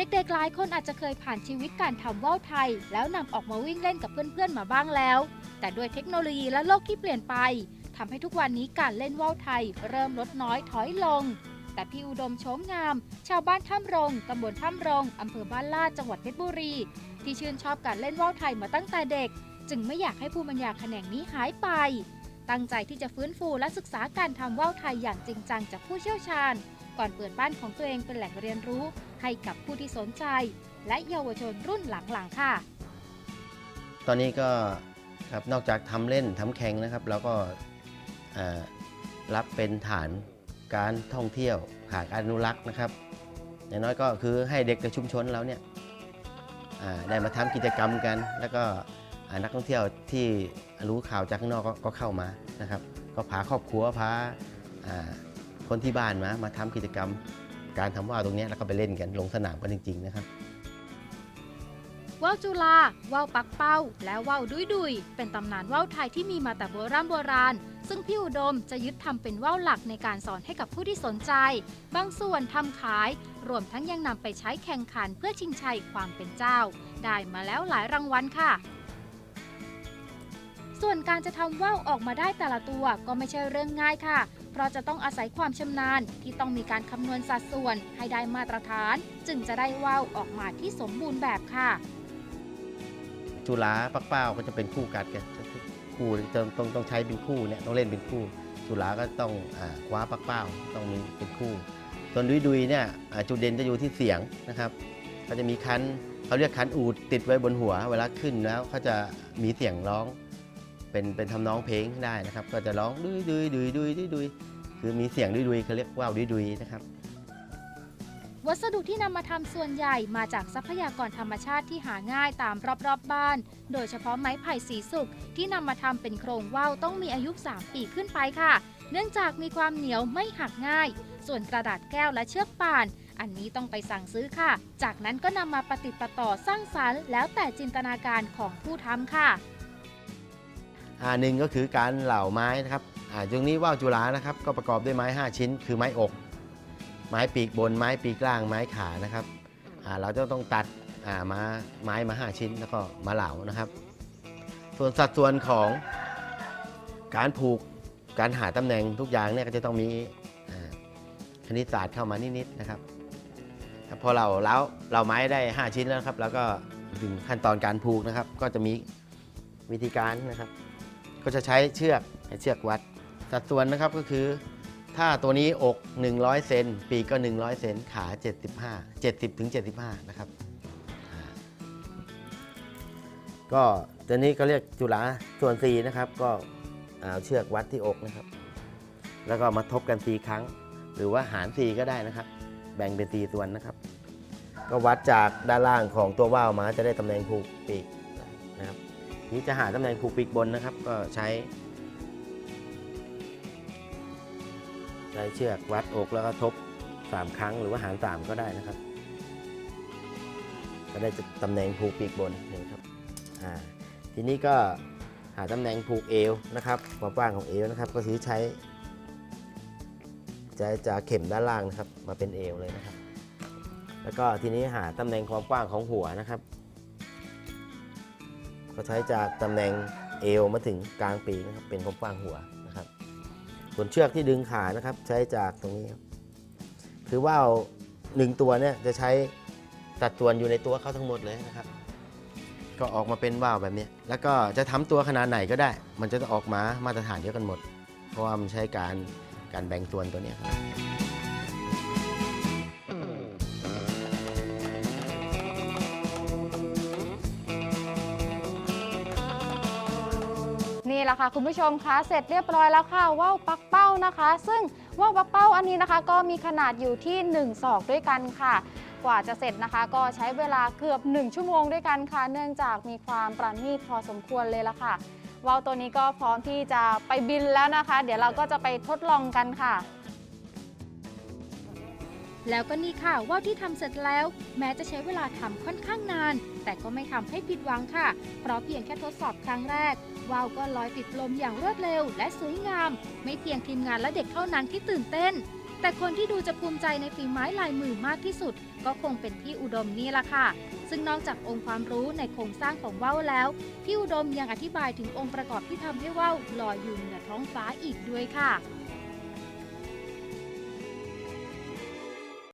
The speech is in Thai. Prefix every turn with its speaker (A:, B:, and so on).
A: เด็กๆหลายคนอาจจะเคยผ่านชีวิตการทำว่าวไทย แล้วนำออกมาวิ่งเล่นกับเพื่อนๆมาบ้างแล้ว แต่ด้วยเทคโนโลยีและโลกที่เปลี่ยนไปทำให้ทุกวันนี้การเล่นว่าวไทย เริ่มลดน้อยถอยลง แต่พี่อุดมโฉมงาม ชาวบ้านถ้ำรง ตำบลถ้ำรง อำเภอบ้านลาดจังหวัดเพชรบุรี ที่ชื่นชอบการเล่นว่าวไทยมาตั้งแต่เด็ก จึงไม่อยากให้ภูมิปัญญาแขนงนี้หายไป ตั้งใจที่จะฟื้นฟูและศึกษาการทำว่าวไทยอย่างจริงจังจากผู้เชี่ยวชาญ ก่อนเปิดบ้านของตัวเองเป็นแหล่งเรียนรู้ ให้กับผู้ที่สนใจ และเยาวชนรุ่นหลังๆค่ะ
B: ตอนนี้ก็ครับนอกจากทำเล่นทำแข่งนะครับเราก็อ่ารับเป็นฐานการท่องเที่ยวหาการอนุรักษ์นะครับ อย่างน้อยก็คือให้เด็กในชุมชนเราเนี่ยอ่าได้มาทำกิจกรรมกัน แล้วก็อ่านักท่องเที่ยวที่รู้ข่าวจากข้างนอกก็ก็เข้ามานะครับ ก็พาครอบครัวพาอ่า คนที่บ้านมามาทำกิจกรรม การทำว่าวตรงนี้แล้วก็ไปเล่นกันลงสนามกันจริง ๆ นะครับ
A: ว่าวจุลาว่าวปักเป้า และว่าวดุยดุยเป็นตำนานว่าวไทยที่มีมาแต่โบราณโบราณ ซึ่งพี่อุดมจะยึดทำเป็นว่าวหลักในการสอนให้กับผู้ที่สนใจ บางส่วนทำขาย รวมทั้งยังนำไปใช้แข่งขันเพื่อชิงชัยความเป็นเจ้า ได้มาแล้วหลายรางวัลค่ะ ส่วนการจะทำว่าวออกมาได้แต่ละตัวก็ไม่ใช่เรื่องง่ายค่ะ เพราะจะต้องอาศัยความชำนาญที่ต้องมีการคำนวณสัดส่วนให้ได้มาตรฐาน จึงจะได้ว่าวออกมาที่สมบูรณ์แบบค่ะ
B: จุฬาปักเป้าก็จะเป็นคู่กัดกันคู่ต้องต้องต้องใช้เป็นคู่เนี่ยต้องเล่นเป็นคู่ จุฬาก็ต้องอคว้าปักเป้าต้องมีเป็นคู่ส่วนดุยดุยเนี่ยจุดเด่นจะอยู่ที่เสียงนะครับเขาจะมีคันเขาเรียกคันอูดติดไว้บนหัว เวลาขึ้นแล้วเขาจะมีเสียงร้อง เป็นเป็นทำนองเพลงได้นะครับ ก็จะร้องดุยดุยดุยดุยดุยดุยคือมีเสียงดุยดุยเขาเรียกว่าวดุยดุยนะครับ
A: วัสดุที่นำมาทำส่วนใหญ่มาจากทรัพยากรธรรมชาติที่หาง่ายตามรอบๆบบ้าน โดยเฉพาะไม้ไผ่สีสุกที่นำมาทำเป็นโครงว่าวต้องมีอายุ 3 ปีขึ้นไปค่ะ เนื่องจากมีความเหนียวไม่หักง่าย ส่วนกระดาษแก้วและเชือกป่านอันนี้ต้องไปสั่งซื้อค่ะ จากนั้นก็นำมาปฏิประต่อสร้างสรรค์ แล้วแต่จินตนาการของผู้ทำค่ะ
B: อ่าหนึ่งก็คือการเหล่าไม้นะครับอ่าตรงนี้ว่าวจุฬานะครับ ก็ประกอบด้วยไม้ 5 ชิ้น คือไม้อก ไม้ปีกบน ไม้ปีกล่าง ไม้ขานะครับอ่าเราจะต้องตัดอ่ามาไม้มา 5 ชิ้นแล้วก็มาเหล่านะครับ ส่วนสัดส่วนของการผูกการหาตำแหน่งทุกอย่างเนี่ยก็จะต้องมีคณิตศาสตร์เข้ามานิดๆนะครับพอเราเล้าเราไม้ได้ 5 ชิ้นแล้วครับ แล้วก็ถึงขั้นตอนการผูกนะครับ ก็จะมีวิธีการนะครับ ก็จะใช้เชือกให้เชือกวัด สัดส่วนนะครับก็คือ ถ้าตัวนี้อก 100 เซนปีกก็ 100 เซนขา 75 70ถึง75 นะครับ ก็ตัวนี้ก็เรียกจุฬาส่วน4นะครับ ก็เอาเชือกวัดที่อกนะครับ แล้วก็มาทบกัน4ครั้ง หรือว่าหาร4ก็ได้นะครับ แบ่งเป็น4ส่วนนะครับ ก็วัดจากด้านล่างของตัวว่าวมาจะได้ตำแหน่งผูกปีกนะครับ นี่จะหาตำแหน่งผูกปีกบนนะครับ ก็ใช้ ใช้เชือกวัดอกแล้วก็ทบ 3 ครั้งหรือว่าหาร 3 ก็ได้นะครับ ก็ได้ตำแหน่งผูกปีกบนนะครับอ่าทีนี้ก็หาตำแหน่งผูกเอวนะครับความกว้างของเอวนะครับ ก็คือใช้จะจะเข็มด้านล่างนะครับ มาเป็นเอวเลยนะครับ แล้วก็ทีนี้หาตำแหน่งความกว้างของหัวนะครับ ก็ใช้จากตำแหน่งเอวมาถึงกลางปีกนะครับเป็นความกว้างหัวนะครับ ส่วนเชือกที่ดึงขานะครับใช้จากตรงนี้ครับคือว่าวหนึ่งตัวเนี่ยจะใช้สัดส่วนอยู่ในตัวเขาทั้งหมดเลยนะครับ ก็ออกมาเป็นว่าวแบบนี้ แล้วก็จะทำตัวขนาดไหนก็ได้ มันจะออกมามาตรฐานเดียวกันหมด เพราะว่ามันใช้การการแบ่งส่วนตัวเนี้ครับ
C: ละค่ะคุณผู้ชมคะเสร็จเรียบร้อยแล้วค่ะว่าวปักเป้านะคะ ซึ่งว่าวปักเป้าอันนี้นะคะ ก็มีขนาดอยู่ที่1ศอกด้วยกันค่ะ กว่าจะเสร็จนะคะ ก็ใช้เวลาเกือบ 1 ชั่วโมงด้วยกันค่ะ เนื่องจากมีความประณีตพอสมควรเลยละค่ะว่าวตัวนี้ก็พร้อมที่จะไปบินแล้วนะคะ เดี๋ยวเราก็จะไปทดลองกันค่ะ
A: แล้วก็นี่ค่ะว่าวที่ทำเสร็จแล้ว แม้จะใช้เวลาทำค่อนข้างนาน แต่ก็ไม่ทำให้ผิดหวังค่ะ เพราะเพียงแค่ทดสอบครั้งแรกว่าวก็ลอยติดลมอย่างรวดเร็ว และสวยงาม ไม่เพียงทีมงานและเด็กเท่านั้นที่ตื่นเต้น แต่คนที่ดูจะภูมิใจในฝีไม้ลายมือมากที่สุด ก็คงเป็นพี่อุดมนี่ละค่ะ ซึ่งนอกจากองค์ความรู้ในโครงสร้างของว่าวแล้ว พี่อุดมยังอธิบายถึงองค์ประกอบที่ทำให้ว่าวลอยอยู่เหนือท้องฟ้าอีกด้วยค่ะ